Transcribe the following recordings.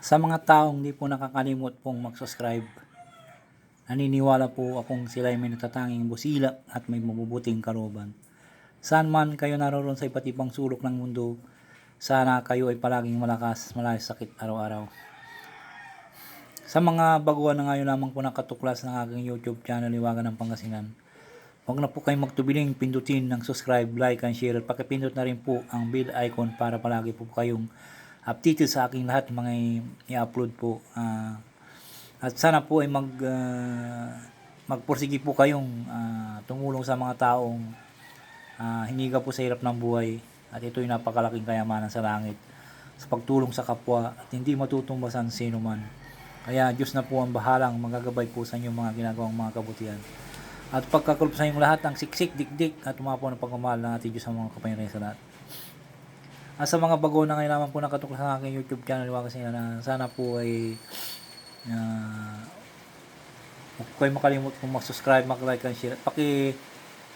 Sa mga taong di po nakakalimot pong mag-subscribe, naniniwala po akong sila ay may natatanging busila at may mabubuting karoban. Saan man kayo naroon sa iba't ibang sulok ng mundo, sana kayo ay palaging malakas, malayas sakit araw-araw. Sa mga baguhan na ngayon lamang po nakatuklas ng aking YouTube channel, Iwagan ng Pangasinan, huwag na po kayong magtubiling pindutin ng subscribe, like, and share pakipindot na rin po ang bell icon para palagi po kayong updated sa aking lahat mga i-upload po. Ah, at sana po ay mag ah, magpursige po kayong ah, tumulong sa mga taong ah, hiniga po sa hirap ng buhay at ito'y napakalaking kayamanan sa langit sa pagtulong sa kapwa at hindi matutumbasan sino man. Kaya Diyos na po ang bahalang magagabay po sa inyong mga ginagawang mga kabutihan. At pagkakulp sa inyong lahat ang siksik, dikdik at umapo ng pagmamahal ng ating Diyos sa mga kapangyarihan sa lahat. At sa mga bago na ngayon naman po nakatuklas sa aking YouTube channel, Iwakas nila na sana po ay uh, huwag kayo makalimut kung mag-subscribe, mag-like, and share. Paki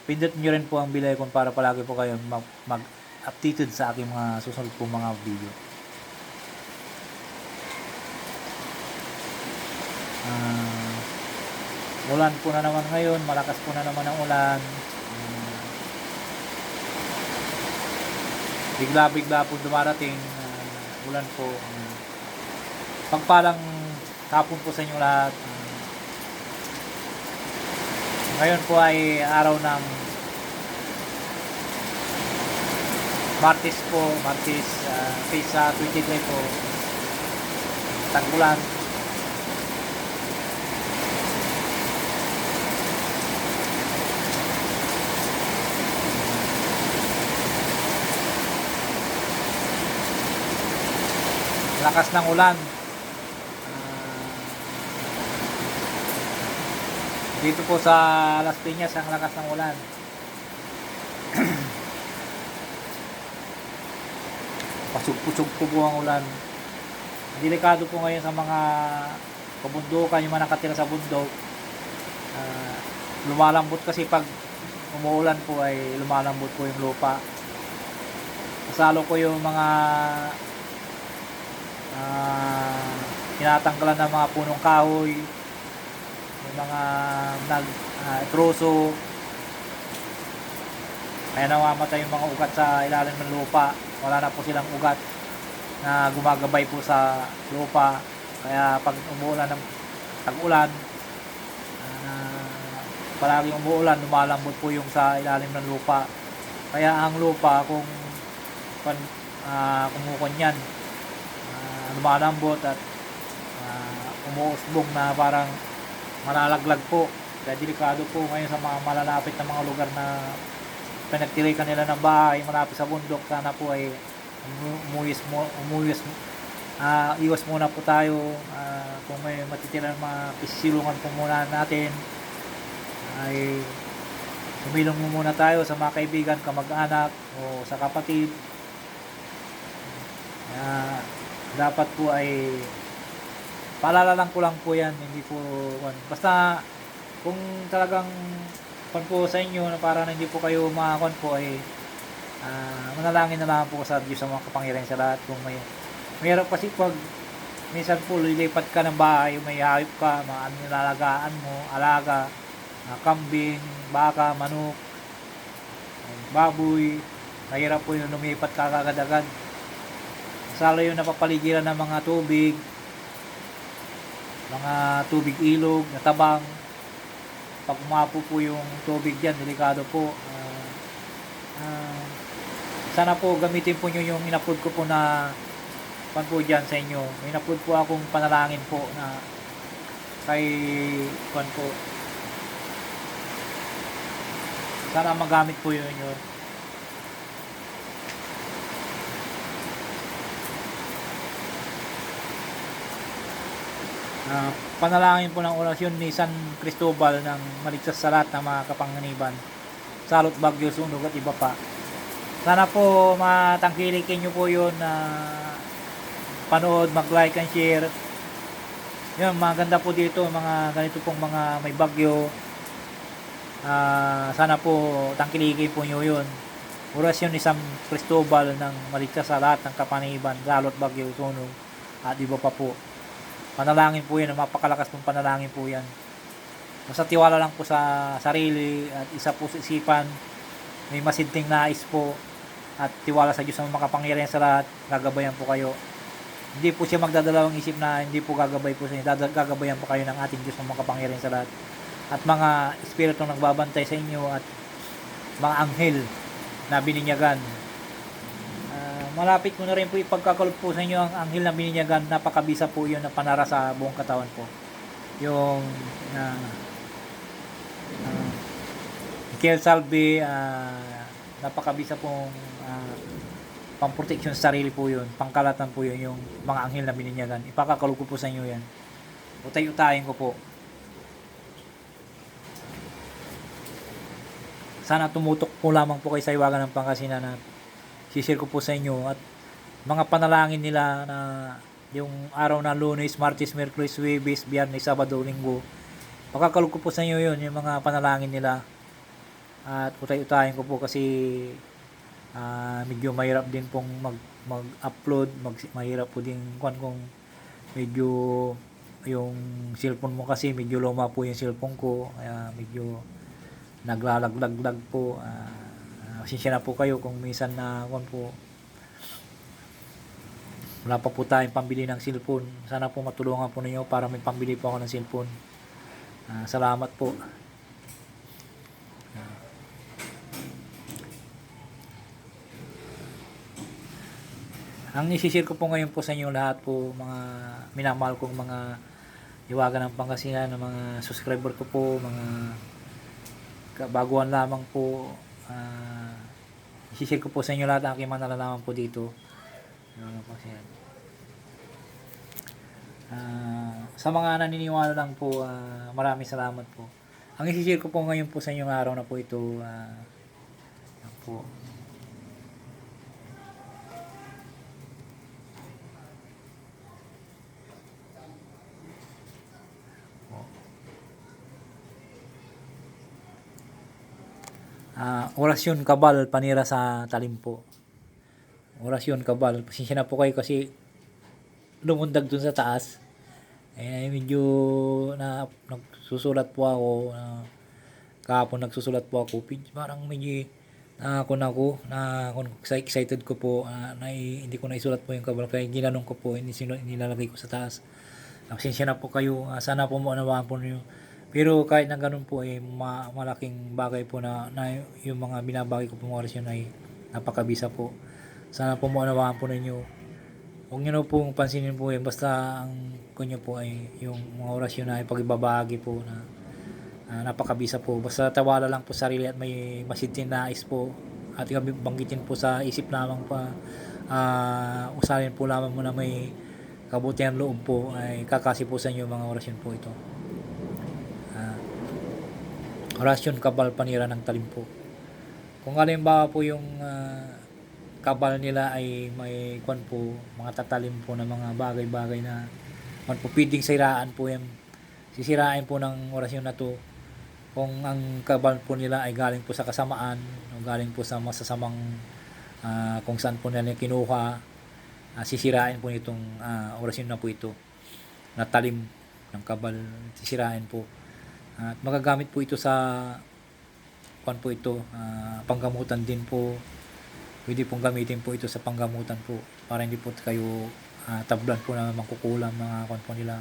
pindot nyo rin po ang bell icon para palagi po kayo mag, mag-updated sa aking mga susunod po mga video. Ah, ulan po na naman ngayon, malakas po na naman ang ulan. Bigla-bigla po dumarating ah, ulan po. Ah, pagpalang hapon po sa inyo lahat. Ah, ngayon po ay araw ng Martes po, Martes, uh, sa 23 po, tag-ulan. Lakas ng ulan. Ah, dito po sa Las Piñas ang lakas ng ulan. Pasug-pusog po po ang ulan. Delikado po ngayon sa mga kabundukan, yung mga nakatira sa bundok. Ah, lumalambot kasi pag umuulan po ay lumalambot po yung lupa. Kasalo ko yung mga ah tinatanggalan ng mga punong kahoy yung mga nag uh, troso kaya namamatay yung mga ugat sa ilalim ng lupa. Wala na po silang ugat na gumagabay po sa lupa. Kaya pag umuulan ng tag-ulan uh, palaging umuulan lumalambot po yung sa ilalim ng lupa. Kaya ang lupa kung kung uh, kumukunyan uh, lumalambot at uh, umuusbong na parang malalaglag po. Kaya delikado po ngayon sa mga malalapit na mga lugar na pinagtirikan nila ng bahay malapit sa bundok. Sana po ay umu- umuwis mo, umuwis uh, iwas muna po tayo uh, kung may matitira mga pisilungan po muna natin ay sumilong mo muna tayo sa mga kaibigan, kamag-anak o sa kapatid uh, dapat po ay paalala lang ko lang po yan hindi po kwan. basta kung talagang kwan po sa inyo na para na hindi po kayo makakon po ay uh, manalangin na lang po sa Diyos sa mga kapangyarihan sa lahat kung may mayroon kasi pag minsan po lilipat ka ng bahay may hayop ka mga nilalagaan mo alaga uh, kambing baka manok baboy mahirap po yung lumipat ka kagad-agad Salo yung napapaligiran ng mga tubig, mga tubig ilog, na tabang. Pag umapo po yung tubig dyan, delikado po. Uh, uh, sana po gamitin po nyo yung inupload ko po na pan po dyan sa inyo. May inupload po akong panalangin po na kay pan po. Sana magamit po yun yun. Uh, panalangin po ng orasyon ni San Cristobal ng maligtas sa lahat ng mga kapanganiban. Salot, Bagyo, Sunog at iba pa. Sana po matangkilikin nyo po yun na uh, panood, mag-like and share. Yun, maganda po dito, mga ganito pong mga may bagyo. Uh, sana po tangkilikin po nyo yun. Orasyon ni San Cristobal ng maligtas sa lahat ng kapaniban, lalot bagyo, sunog at iba pa po. Panalangin po yan, mapakalakas pong panalangin po yan. Basta tiwala lang po sa sarili at isa po sa isipan, may masinting nais po at tiwala sa Diyos na makapangyarihan sa lahat, gagabayan po kayo. Hindi po siya magdadalawang isip na hindi po gagabay po sa inyo, gagabayan po kayo ng ating Diyos na makapangyarihan sa lahat. At mga espiritu nagbabantay sa inyo at mga anghel na bininyagan. Ah, malapit mo na rin po ipagkakalog po sa inyo ang anghel na bininyagan. Napakabisa po yun na panara sa buong katawan po. Yung na uh, Michael Salve, ah, napakabisa pong uh, pang-protection sa sarili po yun. Pangkalatan po yun yung mga anghel na bininyagan. Ipakakalog ko po sa inyo yan. Utay-utayin ko po. sana tumutok po lamang po kay sa iwagan ng Pangasinan na sishare ko po sa inyo at mga panalangin nila na yung araw na lunes, martes, merkulis, webes, biyernes, sabado, linggo pagkakalog ko po sa inyo yun yung mga panalangin nila at utay-utayin ko po kasi ah, medyo mahirap din pong mag, mag-upload mag, mahirap po din kung kung medyo yung cellphone mo kasi medyo luma po yung cellphone ko kaya medyo naglalaglag po. Uh, pasensya na po kayo kung minsan na kung po wala pa po tayong pambili ng cellphone. Sana po matulungan po ninyo para may pambili po ako ng cellphone. Ah, salamat po. Ah. ang isishare ko po ngayon po sa inyo lahat po mga minamahal kong mga iwagan ng Pangasinan, ng mga subscriber ko po, mga kabaguan lamang po uh, isishare ko po sa inyo lahat ang aking mga nalalaman po dito. Ano po siya? Uh, sa mga naniniwala lang po uh, maraming salamat po. Ang isishare ko po ngayon po sa inyong araw na po ito uh, po Ah, orasyon kabal panira sa talimpo. Orasyon kabal. Pasensya na po kayo kasi lumundag dun sa taas. Eh, medyo na nagsusulat po ako. Na, kahapon nagsusulat po ako. Parang medyo na ako na ako na ako excited ko po uh, na hindi ko na isulat po yung kabal kaya ginanong ko po hindi nilalagay ko sa taas pasensya na po kayo uh, sana po maunawaan po niyo pero kahit na ganun po ay eh, ma- malaking bagay po na, na yung mga binabagay ko pong orasyon ay napakabisa po. Sana po maunawaan po ninyo. Huwag nyo na pong pansinin po yan. Basta ang kunyo po ay yung mga orasyon na ipagbabahagi po na uh, napakabisa po. Basta tawala lang po sarili at may masitin na nais po. At banggitin po sa isip lamang pa. Uh, usalin po lamang mo na may kabutihan loob po ay kakasi po sa inyo mga orasyon po ito. Orasyon kabal panira ng talimpo. Kung halimbawa po yung uh, kabal nila ay may kwan po, mga tatalim po ng mga bagay-bagay na kwan po, pwedeng siraan po yan. Sisirain po ng orasyon na to kung ang kabal po nila ay galing po sa kasamaan o galing po sa masasamang uh, kung saan po nila kinuha uh, sisirain po nitong uh, orasyon na po ito na talim ng kabal sisirain po at magagamit po ito sa kwan po ito, uh, panggamutan din po. Pwede pong gamitin po ito sa panggamutan po para hindi po kayo uh, tablan po na mangkukulam mga kwan po nila.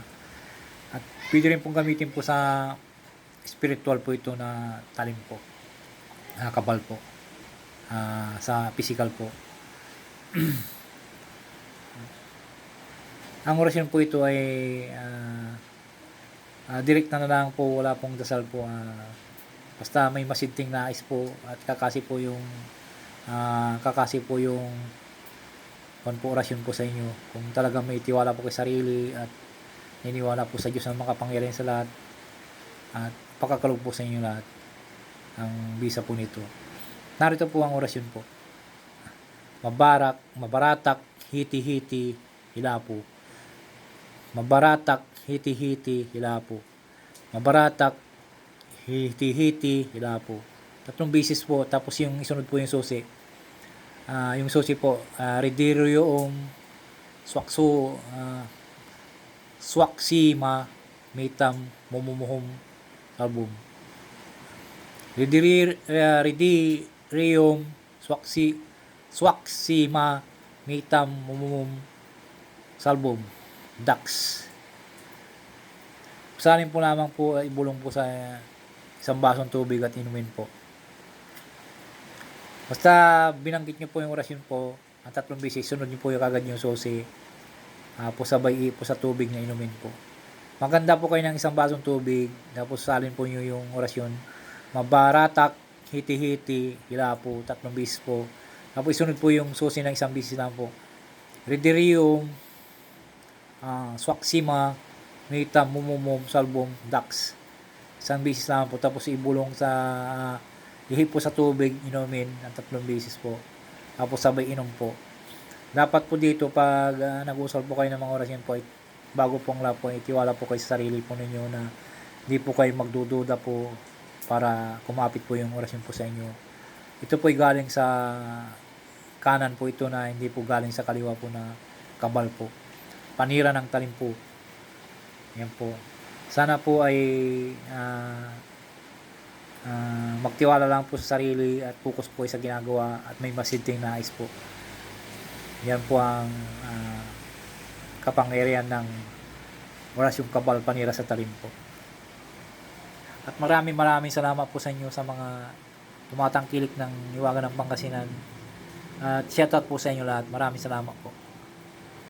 At pwede rin pong gamitin po sa spiritual po ito na talim po. Uh, kabal po. Uh, sa physical po. Ang orasyon po ito ay uh, uh, direct na, na lang po wala pong dasal po uh, basta may masinting nais po at kakasi po yung uh, kakasi po yung kon po sa inyo. Kung talaga may tiwala po kay sarili at niniwala po sa Diyos na makapangyarihan sa lahat at pakakalog po sa inyo lahat ang bisa po nito. Narito po ang orasyon po. Mabarak mabaratak hiti-hiti hilapo mabaratak hiti-hiti, hilapo. Mabaratak, hiti-hiti, hilapo. Tatlong bisis po, tapos yung isunod po yung susi. Uh, yung susi po, uh, rediro yung swakso uh, swaksima mitam mumumuhum album Ridiri uh, ridirium swaksi swaksima mitam mumumum salbum dax Salin po lamang po ibulong po sa isang basong tubig at inumin po. Basta binanggit niyo po yung orasyon po, ang tatlong beses, sunod niyo po yung kagad yung susi. Uh, po sabay po sa tubig na inumin po. Maganda po kayo ng isang basong tubig, tapos salin po niyo yung orasyon. Mabaratak, hiti-hiti, hila po, tatlong beses po. Tapos isunod po yung susi ng isang beses lang po. Ridirium, uh, swaksima, Mita, Mumumum, Salbum, Dax. Isang beses lang po. Tapos ibulong sa, uh, po sa tubig, inumin, ang tatlong beses po. Tapos sabay inom po. Dapat po dito, pag uh, nag-usal po kayo ng mga orasyon po, bago pong lap po, itiwala po kayo sa sarili po ninyo na hindi po kayo magdududa po para kumapit po yung orasyon po sa inyo. Ito po ay galing sa kanan po ito na hindi po galing sa kaliwa po na kabal po. Panira ng talim po. Yan po. Sana po ay uh, uh, magtiwala lang po sa sarili at focus po sa ginagawa at may masidting nais po. Yan po ang uh, kapangyarihan ng orasyong kabal panira sa talim po. At maraming maraming salamat po sa inyo sa mga tumatangkilik ng iwagan ng Pangasinan. At shoutout po sa inyo lahat. Maraming salamat po.